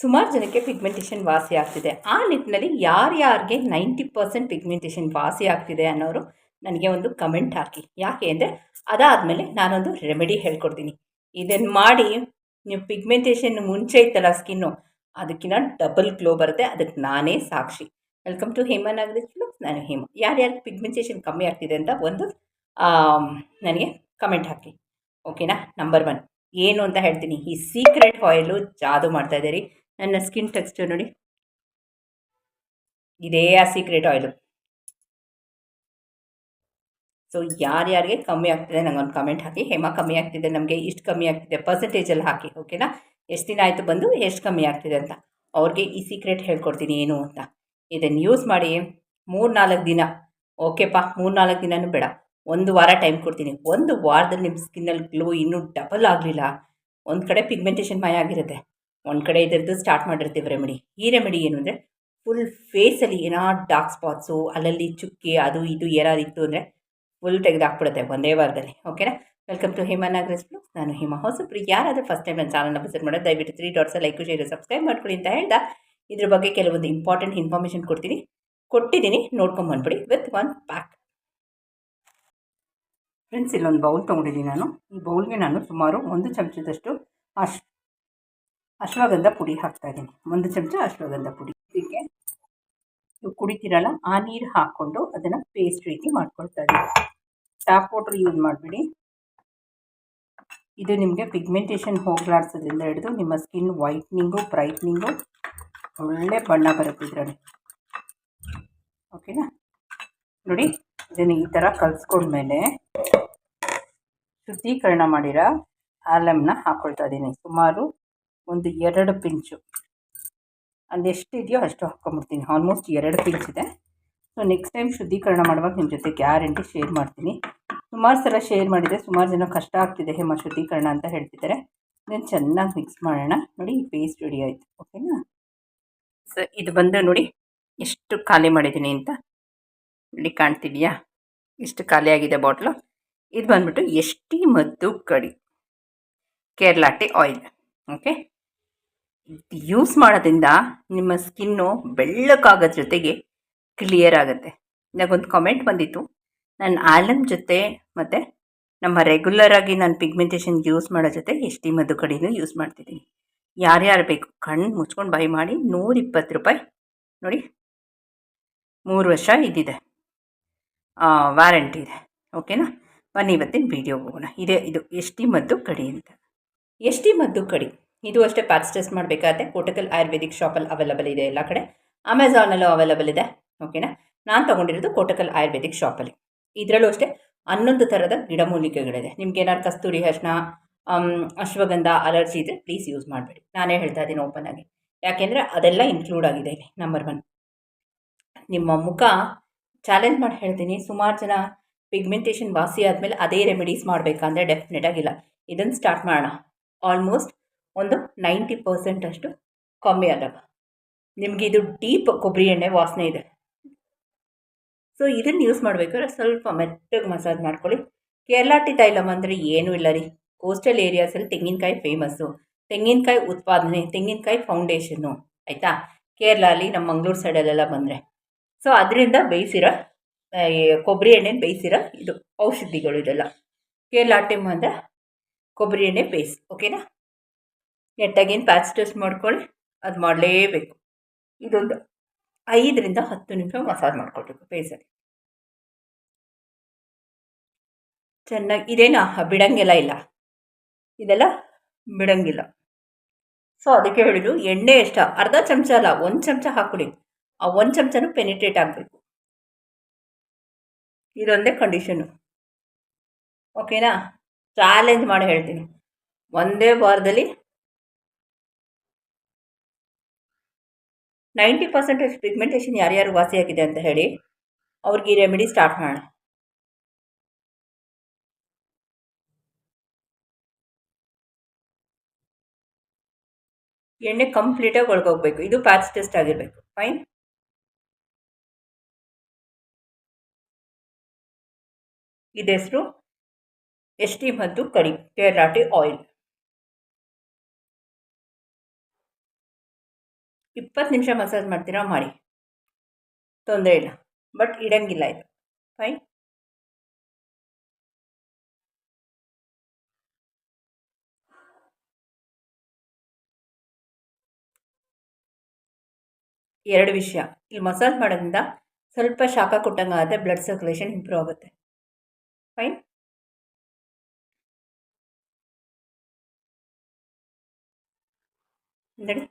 ಸುಮಾರು ಜನಕ್ಕೆ ಪಿಗ್ಮೆಂಟೇಷನ್ ವಾಸಿ ಆಗ್ತಿದೆ. ಆ ನಿಟ್ಟಿನಲ್ಲಿ ಯಾರ್ಯಾರಿಗೆ ನೈಂಟಿ ಪರ್ಸೆಂಟ್ ಪಿಗ್ಮೆಂಟೇಷನ್ ವಾಸಿ ಆಗ್ತಿದೆ ಅನ್ನೋರು ನನಗೆ ಒಂದು ಕಮೆಂಟ್ ಹಾಕಿ. ಯಾಕೆ ಅಂದರೆ ಅದಾದಮೇಲೆ ನಾನೊಂದು ರೆಮಿಡಿ ಹೇಳ್ಕೊಡ್ತೀನಿ. ಇದನ್ನು ಮಾಡಿ ನೀವು ಪಿಗ್ಮೆಂಟೇಷನ್ ಮುಂಚೆ ಇತ್ತಲ್ಲ ಸ್ಕಿನ್ನು ಅದಕ್ಕಿಂತ ಡಬಲ್ ಗ್ಲೋ ಬರುತ್ತೆ. ಅದಕ್ಕೆ ನಾನೇ ಸಾಕ್ಷಿ. ವೆಲ್ಕಮ್ ಟು ಹೇಮ ನಾಗರೇಶ್ ನಾನು ಹೇಮ. ಯಾರ್ಯಾರಿಗೆ ಪಿಗ್ಮೆಂಟೇಷನ್ ಕಮ್ಮಿ ಆಗ್ತಿದೆ ಅಂತ ಒಂದು ನನಗೆ ಕಮೆಂಟ್ ಹಾಕಿ. ಓಕೆನಾ ನಂಬರ್ ಒನ್ ಏನು ಅಂತ ಹೇಳ್ತೀನಿ. ಈ ಸೀಕ್ರೆಟ್ ಆಯಿಲು ಜಾದು ಮಾಡ್ತಾ ಇದ್ದೀರಿ. ನನ್ನ ಸ್ಕಿನ್ ಟೆಕ್ಸ್ಚರ್ ನೋಡಿ. ಇದೇ ಆ ಸೀಕ್ರೆಟ್ ಆಯಿಲು ಸೊ ಯಾರ್ಯಾರಿಗೆ ಕಮ್ಮಿ ಆಗ್ತಿದೆ ನಂಗೆ ಒಂದು ಕಮೆಂಟ್ ಹಾಕಿ. ಹೇಮ, ಕಮ್ಮಿ ಆಗ್ತಿದೆ ನಮಗೆ, ಇಷ್ಟು ಕಮ್ಮಿ ಆಗ್ತಿದೆ. ಪರ್ಸೆಂಟೇಜಲ್ಲಿ ಹಾಕಿ ಓಕೆನಾ ಎಷ್ಟು ದಿನ ಆಯಿತು ಬಂದು ಎಷ್ಟು ಕಮ್ಮಿ ಆಗ್ತಿದೆ ಅಂತ. ಅವ್ರಿಗೆ ಈ ಸೀಕ್ರೆಟ್ ಹೇಳ್ಕೊಡ್ತೀನಿ ಏನು ಅಂತ. ಇದನ್ನು ಯೂಸ್ ಮಾಡಿ ಮೂರು ನಾಲ್ಕು ದಿನ ಓಕೆಪ್ಪ ಮೂರು ನಾಲ್ಕು ದಿನವೂ ಬೇಡ. ಒಂದು ವಾರ ಟೈಮ್ ಕೊಡ್ತೀನಿ. ಒಂದು ವಾರದಲ್ಲಿ ನಿಮ್ಮ ಸ್ಕಿನ್ನಲ್ಲಿ ಗ್ಲೋ ಇನ್ನೂ ಡಬಲ್ ಆಗಲಿಲ್ಲ. ಒಂದು ಕಡೆ ಪಿಗ್ಮೆಂಟೇಷನ್ ಮಾಯ ಆಗಿರುತ್ತೆ. ಒಂದು ಕಡೆ ಇದರದ್ದು ಸ್ಟಾರ್ಟ್ ಮಾಡಿರ್ತೀವಿ ರೆಮಿಡಿ ಈ ರೆಮಿಡಿ ಏನು ಅಂದರೆ ಫುಲ್ ಫೇಸಲ್ಲಿ ಏನಾದ್ರು ಡಾರ್ಕ್ ಸ್ಪಾಟ್ಸು ಅಲ್ಲಲ್ಲಿ ಚುಕ್ಕಿ, ಅದು ಇದು ಏನಾದ್ರು ಇತ್ತು ಅಂದರೆ ಫುಲ್ ತೆಗೆದಾಕ್ಬಿಡುತ್ತೆ ಒಂದೇ ವಾರದಲ್ಲಿ. ಓಕೆನಾ welcome to Hema Nagaresh vlogs ನಾನು ಹೇಮಾ ಹೊಸಬ್ರು ಯಾರಾದರೂ ಫಸ್ಟ್ ಟೈಮ್ ನನ್ನ ಚಾನಲ್ನ ವಿಸಿಟ್ ಮಾಡೋದು, ದಯವಿಟ್ಟು three dots like share subscribe ಮಾಡ್ಕೊಳ್ಳಿ ಅಂತ ಹೇಳ್ತಾ ಇದ್ರ ಬಗ್ಗೆ ಕೆಲವೊಂದು ಇಂಪಾರ್ಟೆಂಟ್ ಇನ್ಫಾರ್ಮೇಷನ್ ಕೊಡ್ತೀನಿ. ಕೊಟ್ಟಿದ್ದೀನಿ ನೋಡ್ಕೊಂಬಂದ್ಬಿಡಿ ವಿತ್ ಒನ್ ಪ್ಯಾಕ್ ಫ್ರೆಂಡ್ಸ್ ಇಲ್ಲೊಂದು ಬೌಲ್ ತೊಗೊಂಡಿದ್ದೀನಿ ನಾನು. ಈ ಬೌಲ್ಗೆ ನಾನು ಸುಮಾರು ಒಂದು ಚಮಚದಷ್ಟು ಅಶ್ ಅಶ್ವಗಂಧ ಪುಡಿ ಹಾಕ್ತಾ ಇದ್ದೀನಿ. ಒಂದು ಚಮಚ ಅಶ್ವಗಂಧ ಪುಡಿ. ಇದಕ್ಕೆ ನೀವು ಕುಡಿತೀರಲ್ಲ, ಆ ನೀರು ಹಾಕ್ಕೊಂಡು ಅದನ್ನು ಪೇಸ್ಟ್ ರೀತಿ ಮಾಡ್ಕೊಳ್ತಾ ಇದ್ದೀನಿ ಟಾಪ್ ವಾಟರ್ ಯೂಸ್ ಮಾಡಬೇಡಿ. ಇದು ನಿಮಗೆ ಪಿಗ್ಮೆಂಟೇಷನ್ ಹೋಗ್ಲಾಡ್ಸೋದ್ರಿಂದ ಹಿಡಿದು ನಿಮ್ಮ ಸ್ಕಿನ್ ವೈಟ್ನಿಂಗು ಬ್ರೈಟ್ನಿಂಗು ಒಳ್ಳೆ ಬಣ್ಣ ಬರುತ್ತೆ ಇದರಲ್ಲಿ. ಓಕೆನಾ ನೋಡಿ, ಇದನ್ನು ಈ ಥರ ಕಲಿಸ್ಕೊಂಡ್ಮೇಲೆ ಶುದ್ಧೀಕರಣ ಮಾಡಿರೋ ಆಲಮ್ನ ಹಾಕ್ಕೊಳ್ತಾ ಇದ್ದೀನಿ. ಸುಮಾರು ಒಂದು ಎರಡು ಪಿಂಚು. ಇದೆಯೋ ಅಷ್ಟು ಹಾಕ್ಕೊಂಬಿಡ್ತೀನಿ. ಆಲ್ಮೋಸ್ಟ್ ಎರಡು ಪಿಂಚ್ ಇದೆ. ಸೊ ನೆಕ್ಸ್ಟ್ ಟೈಮ್ ಶುದ್ಧೀಕರಣ ಮಾಡುವಾಗ ನಿಮ್ಮ ಜೊತೆ ಗ್ಯಾರಂಟಿ ಶೇರ್ ಮಾಡ್ತೀನಿ. ಸುಮಾರು ಸಲ ಶೇರ್ ಮಾಡಿದೆ ಸುಮಾರು ಜನ ಕಷ್ಟ ಆಗ್ತಿದೆ ಹೇಮ ಶುದ್ಧೀಕರಣ ಅಂತ ಹೇಳ್ತಿದ್ದಾರೆ. ಇದನ್ನು ಚೆನ್ನಾಗಿ ಮಿಕ್ಸ್ ಮಾಡೋಣ. ನೋಡಿ ಪೇಸ್ಟ್ ರೆಡಿ ಆಯಿತು. ಓಕೆನಾ ಸೊ ಇದು ಬಂದು ನೋಡಿ, ಎಷ್ಟು ಖಾಲಿ ಮಾಡಿದ್ದೀನಿ ಅಂತ. ನೋಡಿ ಕಾಣ್ತಿದೆಯಾ? ಇಷ್ಟು ಖಾಲಿಯಾಗಿದೆ ಬಾಟ್ಲು. ಇದು ಬಂದ್ಬಿಟ್ಟು ಎಷ್ಟಿ ಮದ್ದು ಕಡಿ. ಕೇರಳಾಟಿ ಆಯಿಲ್. ಓಕೆ ಯೂಸ್ ಮಾಡೋದ್ರಿಂದ ನಿಮ್ಮ ಸ್ಕಿನ್ನು ಬೆಳ್ಳಕ್ಕಾಗೋ ಜೊತೆಗೆ ಕ್ಲಿಯರ್ ಆಗುತ್ತೆ. ನನಗೊಂದು ಕಾಮೆಂಟ್ ಬಂದಿತ್ತು. ನಾನು ಆಲಮ್ ಜೊತೆ ಮತ್ತು ನಮ್ಮ ರೆಗ್ಯುಲರ್ ಆಗಿ ನಾನು ಪಿಗ್ಮೆಂಟೇಷನ್ ಯೂಸ್ ಮಾಡೋ ಜೊತೆ ಎಷ್ಟಿ ಮದ್ದು ಕಡಿನೂ ಯೂಸ್ ಮಾಡ್ತಿದ್ದೀನಿ. ಯಾರ್ಯಾರು ಬೇಕು ಕಣ್ಣು ಮುಚ್ಕೊಂಡು ಬೈ ಮಾಡಿ ನೂರಿಪ್ಪತ್ತು ರೂಪಾಯಿ ನೋಡಿ ಮೂರು ವರ್ಷ ಇದ್ದಿದೆ. ವ್ಯಾರಂಟಿ ಇದೆ. ಓಕೆನಾ ಬನ್ನಿ ಇವತ್ತಿನ ವೀಡಿಯೋ ಹೋಗೋಣ. ಇದೇ ಇದು ಎಷ್ಟಿ ಮದ್ದು ಕಡಿ ಅಂತ. ಎಷ್ಟಿ ಮದ್ದು ಕಡಿ? ಇದು ಅಷ್ಟೇ ಪ್ಯಾಚ್ ಟೆಸ್ಟ್ ಮಾಡಬೇಕಾದ್ರೆ ಕೋಟಕಲ್ ಆಯುರ್ವೇದಿಕ್ ಶಾಪಲ್ಲಿ ಅವೈಲಬಲ್ ಇದೆ ಎಲ್ಲ ಕಡೆ. ಅಮೆಝಾನಲ್ಲೂ ಅವೈಲಬಲ್ ಇದೆ. ಓಕೆನಾ ನಾನು ತೊಗೊಂಡಿರೋದು ಕೋಟಕಲ್ ಆಯುರ್ವೇದಿಕ್ ಶಾಪಲ್ಲಿ. ಇದರಲ್ಲೂ ಅಷ್ಟೇ ಹನ್ನೊಂದು ಥರದ ಗಿಡಮೂಲಿಕೆಗಳಿದೆ. ನಿಮ್ಗೆ ಏನಾದ್ರು ಕಸ್ತೂರಿ ಅರ್ಶನ ಅಶ್ವಗಂಧ ಅಲರ್ಜಿ ಇದ್ರೆ ಪ್ಲೀಸ್ ಯೂಸ್ ಮಾಡಬೇಡಿ. ನಾನೇ ಹೇಳ್ತಾ ಇದ್ದೀನಿ ಓಪನ್ ಆಗಿ. ಯಾಕೆಂದರೆ ಅದೆಲ್ಲ ಇನ್ಕ್ಲೂಡ್ ಆಗಿದೆ ಇಲ್ಲಿ ನಂಬರ್ ಒನ್ ನಿಮ್ಮ ಮುಖ ಚಾಲೆಂಜ್ ಮಾಡಿ ಹೇಳ್ತೀನಿ. ಸುಮಾರು ಜನ ಪಿಗ್ಮೆಂಟೇಷನ್ ವಾಸಿ ಆದಮೇಲೆ ಅದೇ ರೆಮಿಡೀಸ್ ಮಾಡಬೇಕಂದ್ರೆ ಡೆಫಿನೆಟ್ ಆಗಿಲ್ಲ ಇದನ್ನು ಸ್ಟಾರ್ಟ್ ಮಾಡೋಣ. ಆಲ್ಮೋಸ್ಟ್ ಒಂದು ನೈಂಟಿ ಪರ್ಸೆಂಟ್ ಅಷ್ಟು ಕಮ್ಮಿ ಆದಾಗ ನಿಮಗೆ ಇದು ಡೀಪ್ ಕೊಬ್ಬರಿ ಎಣ್ಣೆ ವಾಸನೆ ಇದೆ. ಸೊ ಇದನ್ನು ಯೂಸ್ ಮಾಡಬೇಕಾದ್ರೆ ಸ್ವಲ್ಪ ಮೆತ್ತಗೆ ಮಸಾಜ್ ಮಾಡ್ಕೊಳ್ಳಿ. ಕೇರಳಾಟಿ ತೈಲಮ್ ಅಂದರೆ ಏನೂ ಇಲ್ಲ ರೀ. ಕೋಸ್ಟಲ್ ಏರಿಯಾಸಲ್ಲಿ ತೆಂಗಿನಕಾಯಿ ಫೇಮಸ್ಸು ತೆಂಗಿನಕಾಯಿ ಉತ್ಪಾದನೆ, ತೆಂಗಿನಕಾಯಿ ಫೌಂಡೇಶನ್ನು ಆಯಿತಾ? ಕೇರಳಲ್ಲಿ ನಮ್ಮ ಮಂಗಳೂರು ಸೈಡಲ್ಲೆಲ್ಲ ಬಂದರೆ. ಸೊ ಅದರಿಂದ ಬೇಯಿಸಿರೋ ಕೊಬ್ಬರಿ ಎಣ್ಣೆ ಬೇಯಿಸಿರೋ ಇದು ಔಷಧಿಗಳು ಇದೆಲ್ಲ. ಕೇರಳಾಟಿಮ್ ಅಂದರೆ ಕೊಬ್ಬರಿ ಎಣ್ಣೆ ಬೇಯಿಸಿ ಓಕೆನಾ ನೆಟ್ಟಾಗೇನು ಪ್ಯಾಚ್ ಟೆಸ್ಟ್ ಮಾಡ್ಕೊಳ್ಳಿ, ಅದು ಮಾಡಲೇಬೇಕು. ಇದೊಂದು ಐದರಿಂದ ಹತ್ತು ನಿಮಿಷ ಮಸಾಜ್ ಮಾಡ್ಕೊಳ್ಬೇಕು ಫೇಸಲ್ಲಿ ಚೆನ್ನಾಗಿ, ಇದೇನು? ಬಿಡಂಗಿಲ್ಲ ಇಲ್ಲ. ಇದೆಲ್ಲ ಬಿಡಂಗಿಲ್ಲ. ಸೊ ಅದಕ್ಕೆ ಹೇಳಿದ್ರು, ಎಣ್ಣೆ ಎಷ್ಟ? ಅರ್ಧ ಚಮಚ ಅಲ್ಲ, ಒಂದು ಚಮಚ ಹಾಕೊಳ್ಳಿ ಆ ಒಂದು ಚಮಚನೂ ಪೆನಿಟ್ರೇಟ್ ಆಗಬೇಕು. ಇದೊಂದೇ ಕಂಡೀಷನು ಓಕೆನಾ ಚಾಲೆಂಜ್ ಮಾಡಿ ಹೇಳ್ತೀನಿ. ಒಂದೇ ವಾರದಲ್ಲಿ ನೈಂಟಿ ಪರ್ಸೆಂಟೇಜ್ ಪಿಗ್ಮೆಂಟೇಷನ್ ಯಾರ್ಯಾರು ವಾಸಿಯಾಗಿದೆ ಅಂತ ಹೇಳಿ ಅವ್ರಿಗೆ ಈ ರೆಮಿಡಿ ಸ್ಟಾರ್ಟ್ ಮಾಡೋಣ. ಎಣ್ಣೆ ಕಂಪ್ಲೀಟಾಗಿ ಒಳಗೋಗ್ಬೇಕು. ಇದು ಪ್ಯಾಚ್ ಟೆಸ್ಟ್ ಆಗಿರಬೇಕು. ಫೈನ್ ಇದೆಸ್ರು ಹೆಸರು ಎಸ್ ಟಿ ಮತ್ತು ಕಡಿ ಕೇರಳಾಟಿ ಆಯಿಲ್ ಇಪ್ಪತ್ತು ನಿಮಿಷ ಮಸಾಜ್ ಮಾಡ್ತೀರಾ? ಮಾಡಿ. ತೊಂದರೆ ಇಲ್ಲ. ಬಟ್ ಇಡಂಗಿಲ್ಲ ಇದು. ಫೈನ್ ಎರಡು ವಿಷಯ. ಇಲ್ಲಿ ಮಸಾಜ್ ಮಾಡೋದ್ರಿಂದ ಸ್ವಲ್ಪ ಶಾಖ ಕೊಟ್ಟಂಗೆ ಆಗುತ್ತೆ ಬ್ಲಡ್ ಸರ್ಕ್ಯುಲೇಷನ್ ಇಂಪ್ರೂವ್ ಆಗುತ್ತೆ. ಫೈನ್ ನೋಡಿ.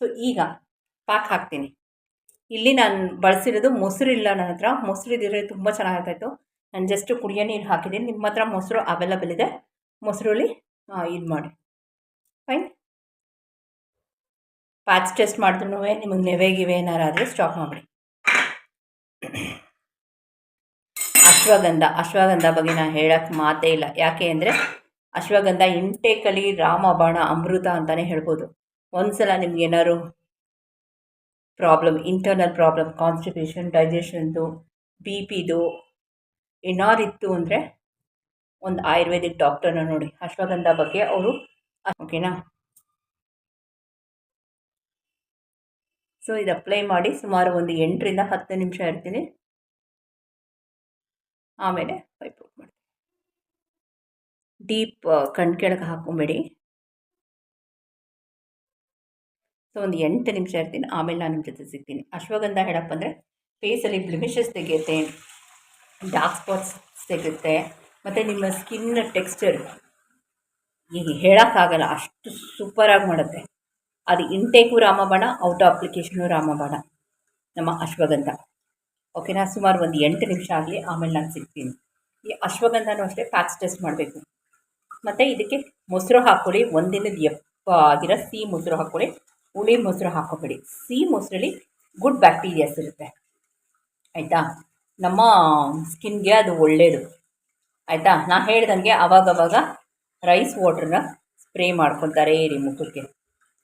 ಸೊ ಈಗ ಪಾಕ್ ಹಾಕ್ತೀನಿ. ಇಲ್ಲಿ ನಾನು ಬಳಸಿರೋದು ಮೊಸರು ಇಲ್ಲ ನನ್ನ ಹತ್ರ. ಮೊಸರು ಇದ್ದಿದ್ರೆ ತುಂಬ ಚೆನ್ನಾಗಿರ್ತಾಯಿತ್ತು ನಾನು ಜಸ್ಟ್ ಕುಡಿಯೋ ನೀರು ಹಾಕಿದ್ದೀನಿ. ನಿಮ್ಮ ಹತ್ರ ಮೊಸರು ಅವೈಲಬಲ್ ಇದೆ. ಮೊಸರಲ್ಲಿ ಇದು ಮಾಡಿ. ಫೈನ್ ಪ್ಯಾಚ್ ಟೆಸ್ಟ್ ಮಾಡಿದ್ರು ನಿಮಗೆ ನೆವೆ ಗಿವೆ ಏನಾರು ಆದರೆ ಸ್ಟಾಪ್ ಮಾಡಿಬಿಡಿ. ಅಶ್ವಗಂಧ. ಅಶ್ವಗಂಧ ಬಗ್ಗೆ ನಾನು ಹೇಳೋಕ್ಕೆ ಮಾತೇ ಇಲ್ಲ. ಯಾಕೆ ಅಂದರೆ ಅಶ್ವಗಂಧ ಇಂಟೇಕಲ್ಲಿ ರಾಮಬಾಣ, ಅಮೃತ ಅಂತಲೇ ಹೇಳ್ಬೋದು. ಒಂದು ಸಲ ನಿಮ್ಗೆ ಏನಾದ್ರು ಪ್ರಾಬ್ಲಮ್ ಇಂಟರ್ನಲ್ ಪ್ರಾಬ್ಲಮ್ ಕಾನ್ಸ್ಟಿಪೇಷನ್ ಡೈಜೆಷನ್ದು ಬಿ ಪಿದು ಏನಾರು ಇತ್ತು ಅಂದರೆ ಒಂದು ಆಯುರ್ವೇದಿಕ್ ಡಾಕ್ಟರ್ನ ನೋಡಿ, ಅಶ್ವಗಂಧ ಬಗ್ಗೆ ಅವರು ಓಕೆನಾ ಸೊ ಇದು ಅಪ್ಲೈ ಮಾಡಿ ಸುಮಾರು ಒಂದು ಎಂಟರಿಂದ ಹತ್ತು ನಿಮಿಷ ಇರ್ತೀನಿ. ಆಮೇಲೆ ಪೈಪ್ ಔಟ್ ಮಾಡ್ತೀನಿ. ಡೀಪ್ ಕಣ್ ಕೆಳಗೆ ಸೊ ಒಂದು ಎಂಟು ನಿಮಿಷ ಇರ್ತೀನಿ, ಆಮೇಲೆ ನಾನು ನಿಮ್ಮ ಜೊತೆ ಸಿಗ್ತೀನಿ. ಅಶ್ವಗಂಧ ಹೇಳಪ್ಪ ಅಂದರೆ ಫೇಸಲ್ಲಿ ಬ್ಲಿಮಿಷಸ್ ತೆಗೆಯುತ್ತೆ ಡಾರ್ಕ್ ಸ್ಪಾಟ್ಸ್ ತೆಗೆಯುತ್ತೆ, ಮತ್ತು ನಿಮ್ಮ ಸ್ಕಿನ್ ಟೆಕ್ಸ್ಚರ್ ಈಗ ಹೇಳೋಕ್ಕಾಗಲ್ಲ, ಅಷ್ಟು ಸೂಪರಾಗಿ ಮಾಡುತ್ತೆ. ಅದು ಇಂಟೇಕು ರಾಮಬಾಣ ಔಟ್ ಅಪ್ಲಿಕೇಶನು ರಾಮಬಾಣ, ನಮ್ಮ ಅಶ್ವಗಂಧ. ಓಕೆನಾ ಸುಮಾರು ಒಂದು ಎಂಟು ನಿಮಿಷ ಆಗಲಿ, ಆಮೇಲೆ ನಾನು ಸಿಗ್ತೀನಿ. ಈ ಅಶ್ವಗಂಧನೂ ಅಷ್ಟೇ ಪ್ಯಾಚ್ ಟೆಸ್ಟ್ ಮಾಡಬೇಕು. ಮತ್ತು ಇದಕ್ಕೆ ಮೊಸರು ಹಾಕ್ಕೊಳ್ಳಿ, ಒಂದಿನದ ಎಪ್ಪ ಆಗಿರೋ ಸಿಹಿ ಮೊಸರು ಹಾಕ್ಕೊಳ್ಳಿ. ಹುಳಿ ಮೊಸರು ಹಾಕೋಬೇಡಿ. ಸಿಹಿ ಮೊಸರಲ್ಲಿ ಗುಡ್ ಬ್ಯಾಕ್ಟೀರಿಯಾಸ್ ಇರುತ್ತೆ. ಆಯಿತಾ? ನಮ್ಮ ಸ್ಕಿನ್ಗೆ ಅದು ಒಳ್ಳೆಯದು ಆಯಿತಾ? ನಾನು ಹೇಳ್ದಂಗೆ ಅವಾಗವಾಗ ರೈಸ್ ವಾಟ್ರನ್ನ ಸ್ಪ್ರೇ ಮಾಡ್ಕೊತಾರೆ ಇರಿ ಮುಖಕ್ಕೆ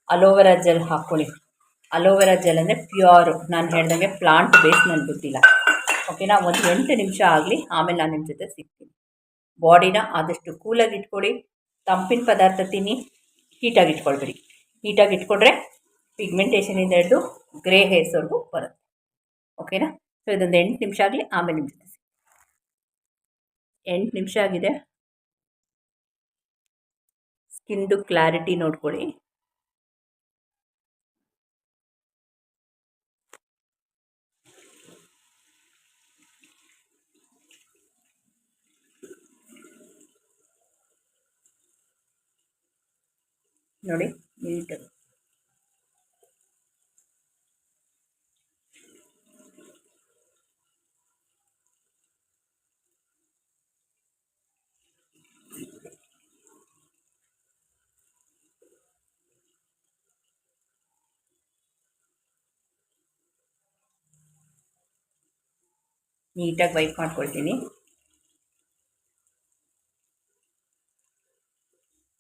ಅಲೋವೆರಾ ಜೆಲ್ ಹಾಕ್ಕೊಳ್ಳಿ. ಅಲೋವೆರಾ ಜೆಲ್ ಅಂದರೆ ಪ್ಯೂರ್. ನಾನು ಹೇಳ್ದಂಗೆ ಪ್ಲಾಂಟ್ ಬೇಸ್ ನನಗೆ ಗೊತ್ತಿಲ್ಲ. ಓಕೆನಾ? ಒಂದು ಎಂಟು ನಿಮಿಷ ಆಗಲಿ, ಆಮೇಲೆ ನಾನು ನಿಮ್ಮ ಜೊತೆ ಸಿಗ್ತೀನಿ. ಬಾಡಿನ ಆದಷ್ಟು ಕೂಲಾಗಿ ಇಟ್ಕೊಳ್ಳಿ. ತಂಪಿನ ಪದಾರ್ಥ ತಿನ್ನಿ. ಹೀಟಾಗಿ ಇಟ್ಕೊಳ್ಬೇಡಿ. ಹೀಟಾಗಿ ಇಟ್ಕೊಂಡ್ರೆ ಪಿಗ್ಮೆಂಟೇಷನಿಂದ ಹಿಡಿದು ಗ್ರೇ ಹೇರ್ಸ್ವರೆಗೂ ಬರುತ್ತೆ. ಓಕೆನಾ ಸೊ ಇದೊಂದು ಎಂಟು ನಿಮಿಷ ಆಗಲಿ, ಆಮೇಲೆ ನಿಮ್ಮ ಎಂಟು ನಿಮಿಷ ಆಗಿದೆ. ಸ್ಕಿನ್ದು ಕ್ಲಾರಿಟಿ ನೋಡ್ಕೊಳ್ಳಿ. ನೋಡಿ ನೀಟಾಗಿ ನೀಟಾಗಿ ವೈಪ್ ಮಾಡ್ಕೊಳ್ತೀನಿ.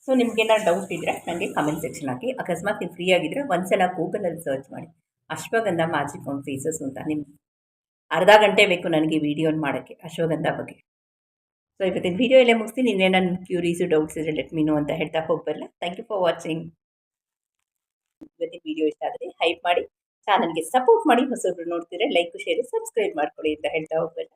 ಸೊ ನಿಮ್ಗೇನಾದ್ರು ಡೌಟ್ ಇದ್ದರೆ ನನಗೆ ಕಮೆಂಟ್ ಸೆಕ್ಷನ್ ಹಾಕಿ. ಅಕಸ್ಮಾತ್ ನೀವು ಫ್ರೀ ಆಗಿದ್ದರೆ ಒಂದ್ಸಲ ಗೂಗಲಲ್ಲಿ ಸರ್ಚ್ ಮಾಡಿ. ಅಶ್ವಗಂಧ ಮ್ಯಾಜಿಕ್ ಆನ್ ಫೇಸಸ್ ಅಂತ. ನಿಮ್ಮ ಅರ್ಧ ಗಂಟೆ ಬೇಕು ನನಗೆ ವಿಡಿಯೋನ ಮಾಡೋಕ್ಕೆ, ಅಶ್ವಗಂಧ ಬಗ್ಗೆ. ಸೊ ಇವತ್ತಿನ ವೀಡಿಯೋ ಎಲ್ಲೇ ಮುಗಿಸ್ತೀನಿ. ಇನ್ನೇ ನನ್ನ ಕ್ಯೂರೀಸು ಡೌಟ್ಸ್ ಇದ್ರೆ ಲೆಟ್ ಮೀನು ಅಂತ ಹೇಳ್ತಾ ಹೋಗ್ಬರಲ್ಲ ಥ್ಯಾಂಕ್ ಯು ಫಾರ್ ವಾಚಿಂಗ್ ಇವತ್ತಿನ ವೀಡಿಯೋ ಇಷ್ಟ ಆದರೆ ಹೈಪ್ ಮಾಡಿ. ಚಾನಲ್ಗೆ ಸಪೋರ್ಟ್ ಮಾಡಿ ಹೊಸಬ್ರು ನೋಡ್ತಿದ್ರೆ ಲೈಕ್ ಶೇರ್ ಸಬ್ಸ್ಕ್ರೈಬ್ ಮಾಡ್ಕೊಳ್ಳಿ ಅಂತ ಹೇಳ್ತಾ ಹೋಗ್ಬಲ್ಲ